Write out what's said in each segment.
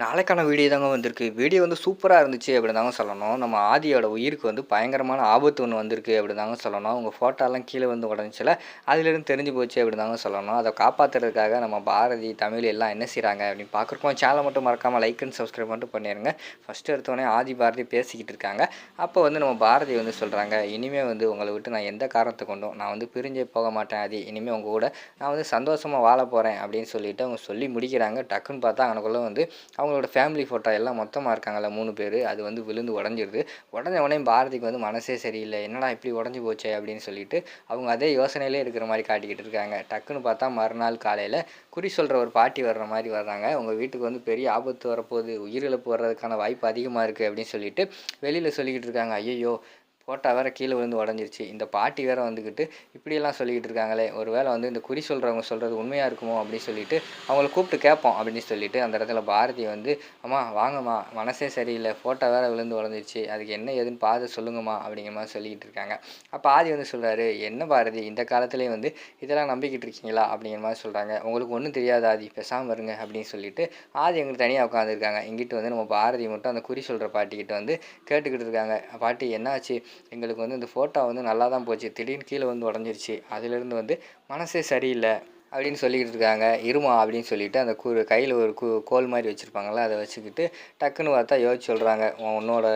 நாளைக்கான வீடியோ தாங்க வந்திருக்கு. வீடியோ வந்து சூப்பராக இருந்துச்சு அப்படி தாங்க சொல்லணும். நம்ம ஆதியோட உயிருக்கு வந்து பயங்கரமான ஆபத்து ஒன்று வந்திருக்கு அப்படி தாங்க சொல்லணும். உங்கள் ஃபோட்டோலாம் கீழே வந்து உடஞ்சில அதுலேருந்து தெரிஞ்சு போச்சு அப்படி தாங்க சொல்லணும். அதை காப்பாற்றுறதுக்காக நம்ம பாரதி தமிழ் எல்லாம் என்ன செய்கிறாங்க அப்படின்னு பார்க்குறோம் சேனலை மட்டும் மறக்காமல் லைக் அண்ட் சப்ஸ்கிரைப் மட்டும் பண்ணிடுங்க ஃபஸ்ட்டு எடுத்தோடனே ஆதி பாரதி பேசிக்கிட்டு இருக்காங்க. அப்போ வந்து நம்ம பாரதி வந்து சொல்கிறாங்க இனிமேல் வந்து உங்களை விட்டு நான் எந்த காரணத்தை கொண்டும் நான் வந்து பிரிஞ்சே போக மாட்டேன் ஆதி. இனிமேல் உங்கள் கூட நான் வந்து சந்தோஷமாக வாழ போகிறேன் அப்படின்னு சொல்லிட்டு அவங்க சொல்லி முடிக்கிறாங்க. டக்குன்னு பார்த்தா அவனுக்குள்ளே வந்து அவங்க அவங்களோட ஃபேமிலி ஃபோட்டோ எல்லாம் மொத்தமாக இருக்காங்கல்ல மூணு பேர். அது வந்து விழுந்து உடஞ்சிருது. உடஞ்ச உடனே பாரதிக்கு வந்து மனசே சரியில்லை. என்னடா இப்படி உடஞ்சி போச்சே? அப்படின்னு சொல்லிட்டு அவங்க அதே யோசனையிலே இருக்கிற மாதிரி காட்டிக்கிட்டு இருக்காங்க. டக்குன்னு பார்த்தா மறுநாள் காலையில் குறி சொல்கிற ஒரு பாட்டி வர்ற மாதிரி வர்றாங்க. உங்கள் வீட்டுக்கு வந்து பெரிய ஆபத்து வரப்போகுது. உயிரிழப்பு வர்றதுக்கான வாய்ப்பு அதிகமாக இருக்குது அப்படின்னு சொல்லிட்டு வெளியில் சொல்லிக்கிட்டு இருக்காங்க. ஐயோ ஃபோட்டோ வேறு கீழே விழுந்து உடஞ்சிருச்சு. இந்த பாட்டி வேறு வந்துக்கிட்டு இப்படியெல்லாம் சொல்லிக்கிட்டு இருக்காங்களே ஒரு வேளை வந்து இந்த குறி சொல்கிறவங்க சொல்கிறது உண்மையாக இருக்குமோ? அப்படின்னு சொல்லிட்டு அவங்கள கூப்பிட்டு கேட்போம் அப்படின்னு சொல்லிட்டு அந்த இடத்துல பாரதி வந்து அம்மா வாங்கம்மா மனசே சரியில்லை ஃபோட்டோ வேறு விழுந்து உடஞ்சிருச்சு அதுக்கு என்ன ஏதுன்னு பார்த்து சொல்லுங்கம்மா அப்படிங்கிற மாதிரி சொல்லிக்கிட்டு இருக்காங்க. அப்போ ஆதி வந்து சொல்கிறாரு என்ன பாரதி இந்த காலத்துலேயே வந்து இதெல்லாம் நம்பிக்கிட்டு இருக்கீங்களா? அப்படிங்கிற மாதிரி சொல்கிறாங்க உங்களுக்கு ஒன்றும் தெரியாது ஆதி பேசாமல் வருங்க அப்படின்னு சொல்லிட்டு ஆதி எங்களுக்கு தனியாக உட்காந்துருக்காங்க இங்கிட்டு வந்து நம்ம பாரதி மட்டும் அந்த குறி சொல்கிற பாட்டிக்கிட்ட வந்து கேட்டுக்கிட்டு இருக்காங்க. பாட்டி என்னாச்சு? எங்களுக்கு வந்து இந்த ஃபோட்டோ வந்து நல்லா தான் போச்சு. திடீர்னு கீழே வந்து உடஞ்சிருச்சு. அதுலேருந்து வந்து மனசே சரியில்லை அப்படின்னு சொல்லிக்கிட்டு இருக்காங்க. இருமா அப்படின்னு சொல்லிட்டு அந்த கூ கையில் ஒரு கூ கோல் மாதிரி வச்சுருப்பாங்கள்ல அதை வச்சுக்கிட்டு டக்குன்னு பார்த்தா யோசிச்சு சொல்கிறாங்க உன்னோட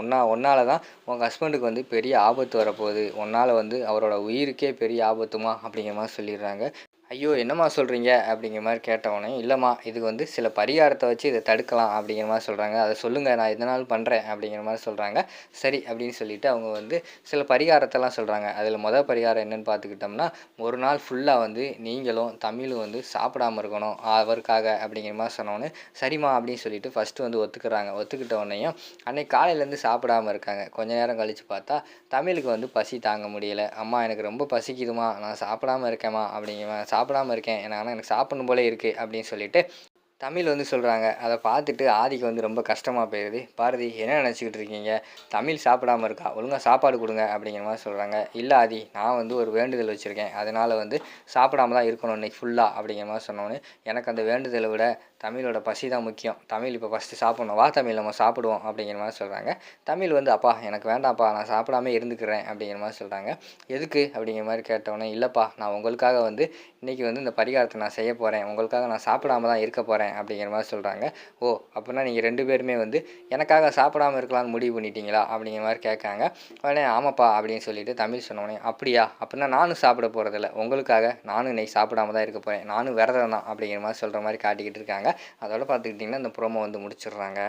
ஒன்றா ஒன்றால் தான் உங்கள் ஹஸ்பண்டுக்கு வந்து பெரிய ஆபத்து வரப்போகுது. உன்னால் வந்து அவரோட உயிருக்கே பெரிய ஆபத்துமா அப்படிங்கிற மாதிரி சொல்லிடுறாங்க. ஐயோ என்னம்மா சொல்கிறீங்க அப்படிங்கிற மாதிரி கேட்டவொடனே இல்லைம்மா இதுக்கு வந்து சில பரிகாரத்தை வச்சு இதை தடுக்கலாம் அப்படிங்கிற மாதிரி சொல்கிறாங்க அதை சொல்லுங்கள் நான் எதனாலும் பண்ணுறேன் அப்படிங்கிற மாதிரி சொல்கிறாங்க சரி அப்படின்னு சொல்லிட்டு அவங்க வந்து சில பரிகாரத்தெல்லாம் சொல்கிறாங்க அதில் மொதல் பரிகாரம் என்னென்னு பார்த்துக்கிட்டோம்னா ஒரு நாள் ஃபுல்லாக வந்து நீங்களும் தமிழும் வந்து சாப்பிடாம இருக்கணும் அவருக்காக அப்படிங்கிற மாதிரி சொன்னோன்னே சரிம்மா அப்படின்னு சொல்லிட்டு ஃபஸ்ட்டு வந்து ஒத்துக்கிறாங்க. ஒத்துக்கிட்ட உடனேயும் அன்னைக்கு காலையிலேருந்து சாப்பிடாம இருக்காங்க. கொஞ்ச நேரம் கழித்து பார்த்தா தமிழுக்கு வந்து பசி தாங்க முடியலை. அம்மா எனக்கு ரொம்ப பசிக்குதுமா நான் சாப்பிடாம இருக்கேம்மா அப்படிங்கிற சாப்பிடாம இருக்கேன். ஏன்னா ஆனால் எனக்கு சாப்பிடணும் போல இருக்குது அப்படின்னு சொல்லிட்டு தமிழ் வந்து சொல்கிறாங்க அதை பார்த்துட்டு ஆதிக்கு வந்து ரொம்ப கஷ்டமாக போயிடுது பாரதி என்ன நினச்சிக்கிட்டு இருக்கீங்க? தமிழ் சாப்பிடாம இருக்கா? ஒழுங்காக சாப்பாடு கொடுங்க அப்படிங்கிற மாதிரி சொல்கிறாங்க இல்லை ஆதி நான் வந்து ஒரு வேண்டுதல் வச்சுருக்கேன். அதனால் வந்து சாப்பிடாம தான் இருக்கணும் இன்றைக்கி ஃபுல்லாக அப்படிங்கிற மாதிரி சொன்னோன்னே எனக்கு அந்த வேண்டுதலை விட தமிழோட பசி தான் முக்கியம். தமிழ் இப்போ ஃபஸ்ட்டு சாப்பிட்ணும். வா தமிழ் நம்ம சாப்பிடுவோம் அப்படிங்கிற மாதிரி சொல்கிறாங்க தமிழ் வந்து அப்பா எனக்கு வேண்டாம்ப்பா நான் சாப்பிடாம இருந்துக்கிறேன் அப்படிங்கிற மாதிரி சொல்கிறாங்க எதுக்கு? அப்படிங்கிற மாதிரி கேட்டோன்னே இல்லைப்பா நான் உங்களுக்காக வந்து இன்றைக்கி வந்து இந்த பரிகாரத்தை நான் செய்ய போகிறேன் உங்களுக்காக நான் சாப்பிடாம தான் இருக்க போகிறேன் அப்படிங்கிற மாதிரி சொல்கிறாங்க ஓ அப்படின்னா நீங்கள் ரெண்டு பேருமே வந்து எனக்காக சாப்பிடாம இருக்கலாம்னு முடிவு பண்ணிட்டீங்களா? அப்படிங்கிற மாதிரி கேட்காங்க. உடனே ஆமாப்பா அப்படின்னு சொல்லிட்டு தமிழ் சொன்னோடனே அப்படியா? அப்படின்னா நானும் சாப்பிட போகிறதில்ல உங்களுக்காக நானும் இன்னைக்கு சாப்பிடாம தான் இருக்க போகிறேன் நானும் விரதம் தான் அப்படிங்கிற மாதிரி சொல்கிற மாதிரி காட்டிக்கிட்டு இருக்காங்க. அதோட பார்த்துக்கிட்டிங்கன்னா இந்த ப்ரோமோ வந்து முடிச்சிடுறாங்க.